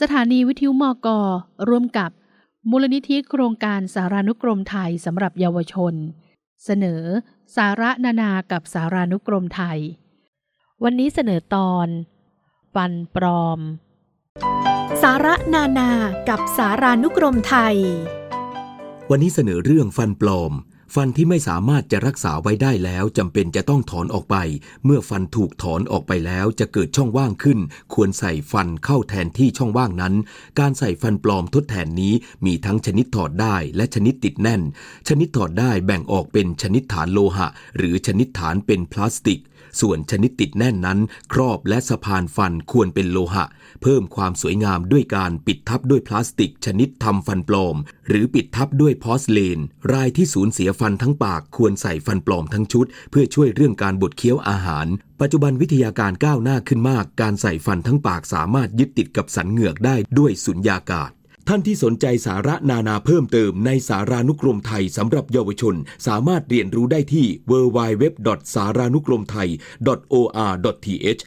สถานีวิทยุมอกร่วมกับมูลนิธิโครงการสารานุกรมไทยสำหรับเยาวชน เสนอ สาระนานากับสารานุกรมไทย วันนี้เสนอตอน ฟันปลอม สาระนานากับสารานุกรมไทย วันนี้เสนอเรื่องฟันปลอม ฟันที่ไม่สามารถจะรักษาไว้ได้แล้วจำเป็นจะต้องถอนออกไป เมื่อฟันถูกถอนออกไปแล้วจะเกิดช่องว่างขึ้น ควรใส่ฟันเข้าแทนที่ช่องว่างนั้น การใส่ฟันปลอมทดแทนนี้มีทั้งชนิดถอดได้และชนิดติดแน่น ชนิดถอดได้แบ่งออกเป็นชนิดฐานโลหะ หรือชนิดฐานเป็นพลาสติก ส่วนชนิดติดแน่นนั้น ครอบและสะพานฟันควรเป็นโลหะ เพิ่มความสวยงามด้วยการปิดทับด้วยพลาสติกชนิดทำฟันปลอม หรือปิดทับด้วยพอสเลน รายที่สูญเสียฟันทั้งปากควรใส่ฟันปลอมทั้งชุด เพื่อช่วยเรื่องการบดเคี้ยวอาหาร ปัจจุบันวิทยาการก้าวหน้าขึ้นมาก การใส่ฟันทั้งปากสามารถยึดติดกับสันเหงือกได้ด้วยสุญญากาศ ท่านที่สนใจสาระนานาเพิ่มเติมในสารานุกรมไทยสำหรับเยาวชน สามารถเรียนรู้ได้ที่ w w w s a r a n u k r o m t h a i o r t h